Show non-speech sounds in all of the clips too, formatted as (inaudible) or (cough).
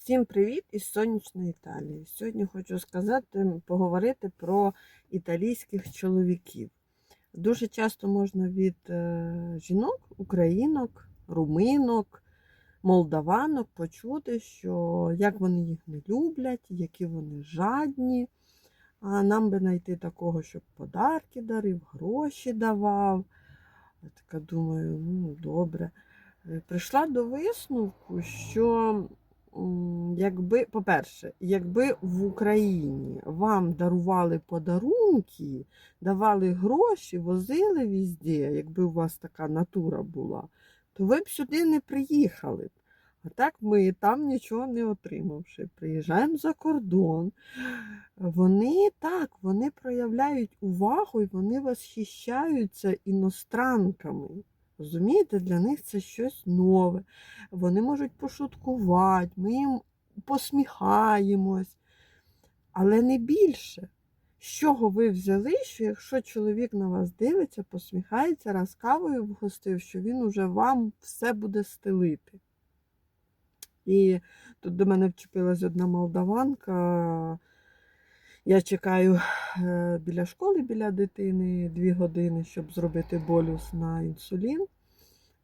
Всім привіт із сонячної Італії. Сьогодні хочу сказати, поговорити про італійських чоловіків. Дуже часто можна від е, жінок, українок, руминок, молдаванок почути, що як вони їх не люблять, які вони жадні. А нам би знайти такого, щоб подарки дарив, гроші давав. Я така думаю, ну добре. Е, Прийшла до висновку, що якби, по-перше, якби в Україні вам дарували подарунки, давали гроші, возили везде, якби у вас така натура була, то ви б сюди не приїхали б. А так ми там нічого не отримавши. Приїжджаємо за кордон. Вони так, вони проявляють увагу і вони восхищаються іностранками. Розумієте, для них це щось нове. Вони можуть пошуткувати, ми їм посміхаємось, але не більше. З чого ви взяли, що якщо чоловік на вас дивиться, посміхається, раз кавою вгостив, що він уже вам все буде стелити. І тут до мене вчепилась одна молдаванка. Я чекаю е, біля школи, біля дитини дві години, щоб зробити болюс на інсулін.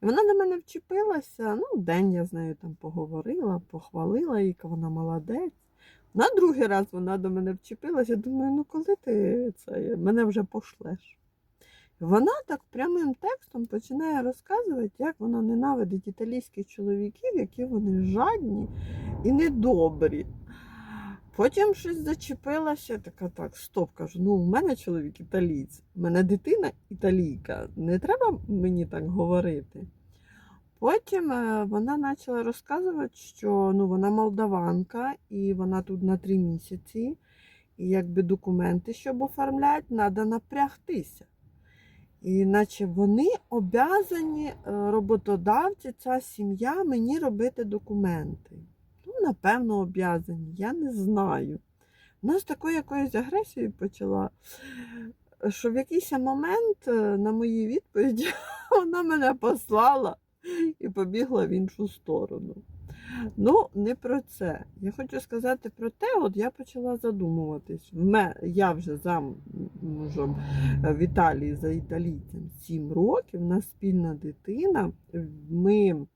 Вона до мене вчепилася. Ну, день я з нею там поговорила, похвалила її, вона молодець. На другий раз вона до мене вчепилася. Думаю, ну коли ти це мене вже пошлеш? Вона так прямим текстом починає розказувати, як вона ненавидить італійських чоловіків, які вони жадні і недобрі. Потім щось зачепилася, така так, стоп, кажу, ну у мене чоловік італієць, у мене дитина італійка, не треба мені так говорити. Потім е, вона почала розказувати, що ну, вона молдаванка, і вона тут на три місяці, і якби документи, щоб оформляти, треба напрягтися. І наче вони обязані, е, роботодавці, ця сім'я мені робити документи. Ну, напевно, обязані, я не знаю. У нас такою якоюсь агресією почала, що в якийсь момент е, на мої відповіді (laughs) вона мене послала і побігла в іншу сторону. Ну, не про це. Я хочу сказати про те, от я почала задумуватись. Я вже замужем е, в Італії за італійцем 7 років, у нас спільна дитина. Ми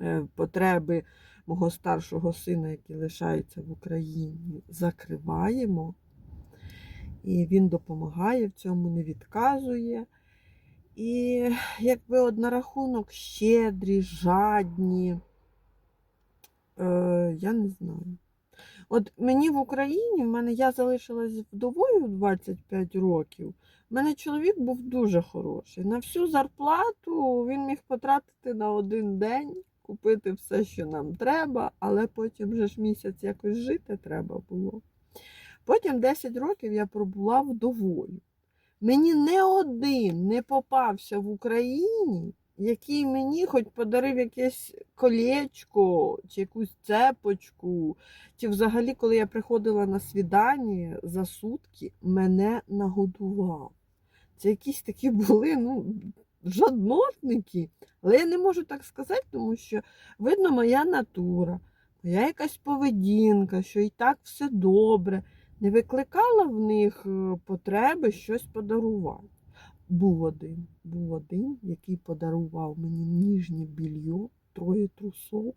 е, потреби мого старшого сина, який лишається в Україні, закриваємо. І він допомагає в цьому, не відказує. І якби от на рахунок щедрі, жадні, е, я не знаю. От мені в Україні, в мене я залишилась вдовою 25 років. У мене чоловік був дуже хороший. На всю зарплату він міг потратити на один день, купити все, що нам треба, але потім вже ж місяць якось жити треба було. Потім 10 років я пробула вдовою. Мені не один не попався в Україні, який мені хоч подарив якесь колечко чи якусь цепочку, чи взагалі, коли я приходила на свідання за сутки, мене нагодував. Це якісь такі були, ну, жаднотники. Але я не можу так сказати, тому що видно моя натура, моя якась поведінка, що і так все добре. Не викликала в них е, потреби щось подарувати. Був один, був один, який подарував мені ніжнє більйо, троє трусов.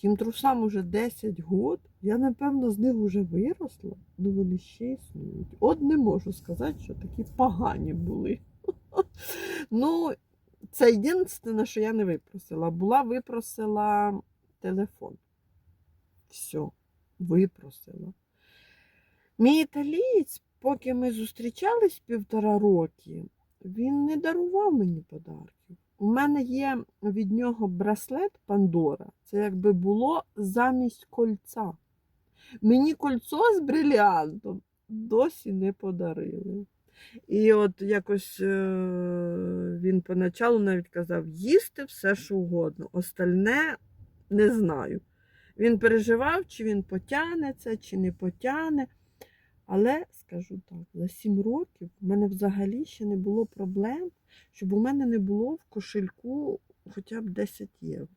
Тим трусам уже 10 год. Я, напевно, з них вже виросла, але вони ще існують. От не можу сказати, що такі погані були. Ну, це єдине, що я не випросила. Була випросила телефон. Все, випросила. Мій італієць, поки ми зустрічались півтора роки, він не дарував мені подарків. У мене є від нього браслет Пандора. Це якби було замість кольця. Мені кольцо з бриліантом досі не подарили. І от якось е, він поначалу навіть казав, їсти все, що угодно. Остальне не знаю. Він переживав, чи він потягне це, чи не потягне. Але скажу так, за 7 років в мене взагалі ще не було проблем, щоб у мене не було в кошельку хоча б 10 євро.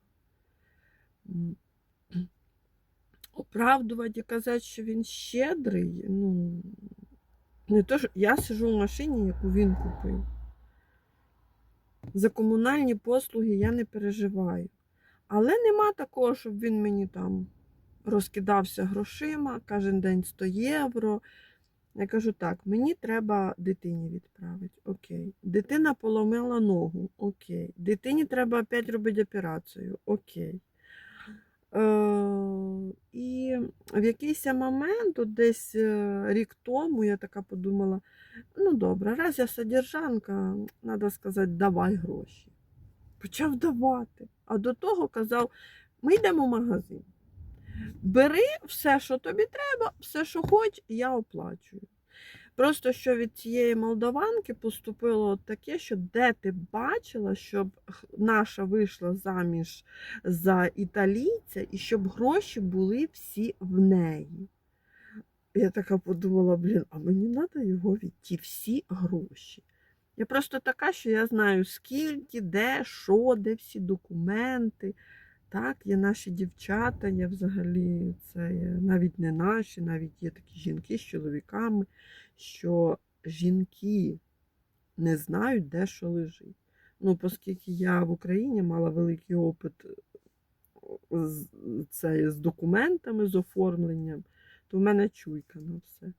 Оправдувати і казати, що він щедрий, ну, не то, що я сижу в машині, яку він купив. За комунальні послуги я не переживаю. Але нема такого, щоб він мені там розкидався грошима, кожен день 100 євро. Я кажу, так, мені треба дитині відправити. Окей. Дитина поломила ногу. Окей. Дитині треба опять робити операцію. Окей. Е, і в якийсь момент, от десь е, рік тому, я така подумала: ну добре, раз я содержанка, треба сказати, давай гроші. Почав давати. А до того казав: ми йдемо в магазин. Бери все, що тобі треба, все, що хоч, я оплачую. Просто що від цієї молдаванки поступило таке, що де ти бачила, щоб наша вийшла заміж за італійця, і щоб гроші були всі в неї. Я така подумала, блін, а мені треба його від ті всі гроші. Я просто така, що я знаю, скільки, де, що, де всі документи. Так, є наші дівчата, є взагалі це навіть не наші, навіть є такі жінки з чоловіками, що жінки не знають, де що лежить. Ну, оскільки я в Україні мала великий опит з, це, з документами, з оформленням, то в мене чуйка на все.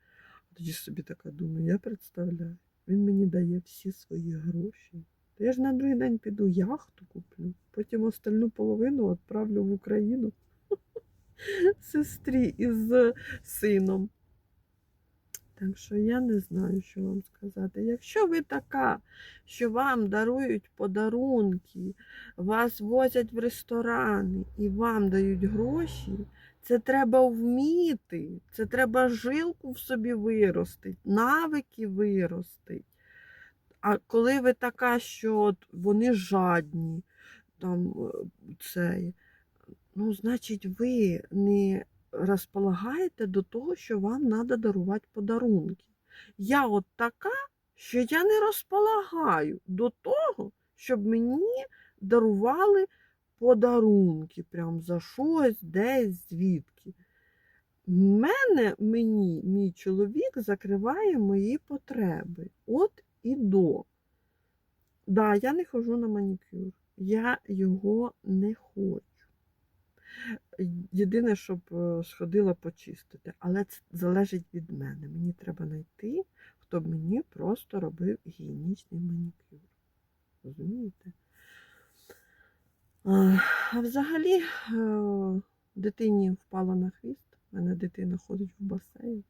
Тоді собі така думаю, я представляю, він мені дає всі свої гроші. То я ж на другий день піду яхту куплю, потім остальну половину відправлю в Україну (laughs) сестрі із сином. Так що я не знаю, що вам сказати. Якщо ви така, що вам дарують подарунки, вас возять в ресторани і вам дають гроші, це треба вміти, це треба жилку в собі виростити, навики виростити. А коли ви така, що вони жадні, там е, це, ну, значить, ви не розполагаєте до того, що вам треба дарувати подарунки. Я от така, що я не розполагаю до того, щоб мені дарували подарунки, прям за щось, десь, звідки. Мене, мені, мій чоловік закриває мої потреби. От і до. Да, я не ходжу на манікюр. Я його не хочу. Єдине, щоб е, сходила почистити, але це залежить від мене. Мені треба знайти, хто б мені просто робив гігієнічний манікюр. Розумієте? А а взагалі, е, дитині впала на хвіст. У мене дитина ходить в басейн.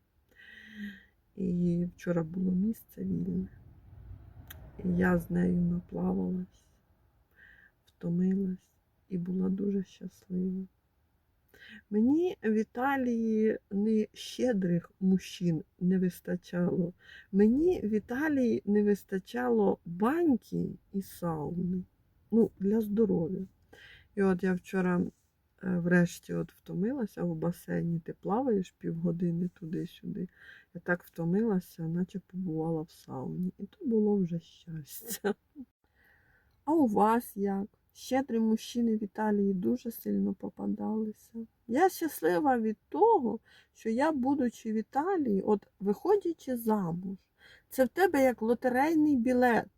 І вчора було місце вільне. Я з нею наплавалась, втомилась і була дуже щаслива. Мені в Італії не щедрих мужчин не вистачало. Мені в Італії не вистачало баньки і сауни. Ну, для здоров'я. І от я вчора врешті от втомилася в басейні, ти плаваєш півгодини туди-сюди. Я так втомилася, наче побувала в сауні. І то було вже щастя. (laughs) А у вас як? Щедрі мужчини в Італії дуже сильно попадалися. Я щаслива від того, що я, будучи в Італії, от виходячи замуж, це в тебе як лотерейний білет.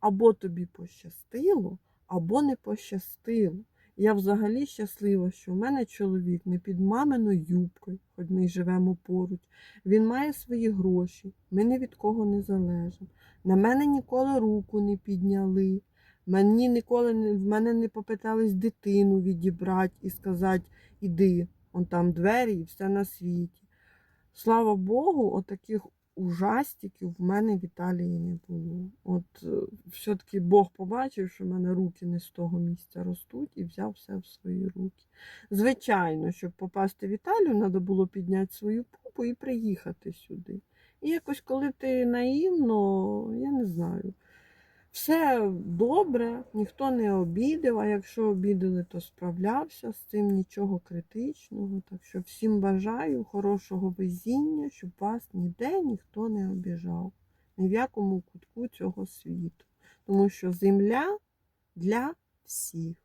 Або тобі пощастило, або не пощастило. Я взагалі щаслива, що в мене чоловік не під маминою юбкою, хоч ми й живемо поруч. Він має свої гроші, ми ні від кого не залежимо. На мене ніколи руку не підняли. Мені ніколи в мене не попитались дитину відібрати і сказати, іди, он там двері і все на світі. Слава Богу, отаких ужастиків в мене в Італії не було. От е, все-таки Бог побачив, що в мене руки не з того місця ростуть, і взяв все в свої руки. Звичайно, щоб попасти в Італію, треба було підняти свою попу і приїхати сюди. І якось, коли ти наївно, я не знаю. Все добре, ніхто не обідав, а якщо обідали, то справлявся з цим нічого критичного. Так що всім бажаю хорошого везіння, щоб вас ніде ніхто не обіжав, ні в якому кутку цього світу. Тому що земля для всіх.